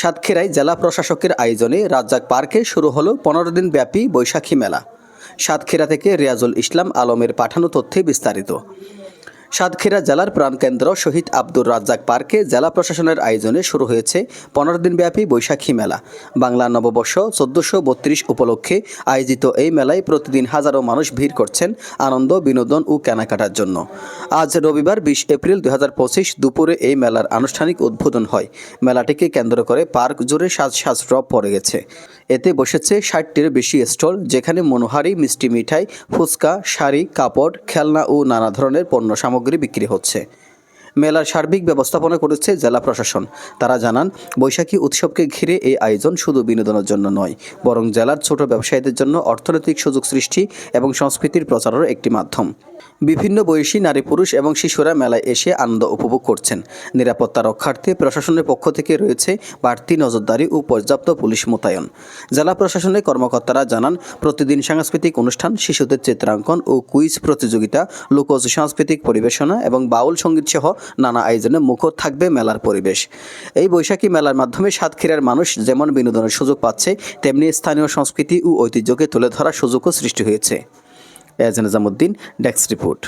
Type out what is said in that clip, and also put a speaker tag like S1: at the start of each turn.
S1: সাতক্ষীরায় জেলা প্রশাসকের আয়োজনে রাজ্জাক পার্কে শুরু হলো পনেরো দিন ব্যাপী বৈশাখী মেলা। সাতক্ষীরা থেকে রিয়াজুল ইসলাম আলমের পাঠানো তথ্যে বিস্তারিত। সাতক্ষীরা জেলার প্রাণকেন্দ্র শহীদ আব্দুর রাজ্জাক পার্কে জেলা প্রশাসনের আয়োজনে শুরু হয়েছে পনেরো দিনব্যাপী বৈশাখী মেলা। বাংলা নববর্ষ চোদ্দশো বত্রিশ উপলক্ষে আয়োজিত এই মেলায় প্রতিদিন হাজারো মানুষ ভিড় করছেন আনন্দ, বিনোদন ও কেনাকাটার জন্য। আজ রবিবার বিশ এপ্রিল দু হাজার পঁচিশ দুপুরে এই মেলার আনুষ্ঠানিক উদ্বোধন হয়। মেলাটিকে কেন্দ্র করে পার্ক জুড়ে সাজ সাজ পড়ে গেছে। এতে বসেছে ষাটটির বেশি স্টল, যেখানে মনোহারি, মিষ্টি মিঠাই, ফুচকা, শাড়ি, কাপড়, খেলনা ও নানা ধরনের পণ্য সামগ্রী বিক্রি হচ্ছে। মেলার সার্বিক ব্যবস্থাপনা করেছে জেলা প্রশাসন। তারা জানান, বৈশাখী উৎসবকে ঘিরে এই আয়োজন শুধু বিনোদনের জন্য নয়, বরং জেলার ছোট ব্যবসায়ীদের জন্য অর্থনৈতিক সুযোগ সৃষ্টি এবং সংস্কৃতির প্রচারের একটি মাধ্যম। বিভিন্ন বয়সী নারী পুরুষ এবং শিশুরা মেলায় এসে আনন্দ উপভোগ করছেন। নিরাপত্তা রক্ষার্থে প্রশাসনের পক্ষ থেকে রয়েছে বাড়তি নজরদারি ও পর্যাপ্ত পুলিশ মোতায়েন। জেলা প্রশাসনের কর্মকর্তারা জানান, প্রতিদিন সাংস্কৃতিক অনুষ্ঠান, শিশুদের চিত্রাঙ্কন ও কুইজ প্রতিযোগিতা, লোকজ সাংস্কৃতিক পরিবেশনা এবং বাউল সংগীত সহ নানা আয়োজনে মুখর থাকবে মেলার পরিবেশ। এই বৈশাখী মেলার মাধ্যমে সাতক্ষীরার মানুষ যেমন বিনোদনের সুযোগ পাচ্ছে, তেমনি স্থানীয় সংস্কৃতি ও ঐতিহ্যকে তুলে ধরার সুযোগও সৃষ্টি হয়েছে। এজান নিজামুদ্দিন ডেস্ক রিপোর্ট।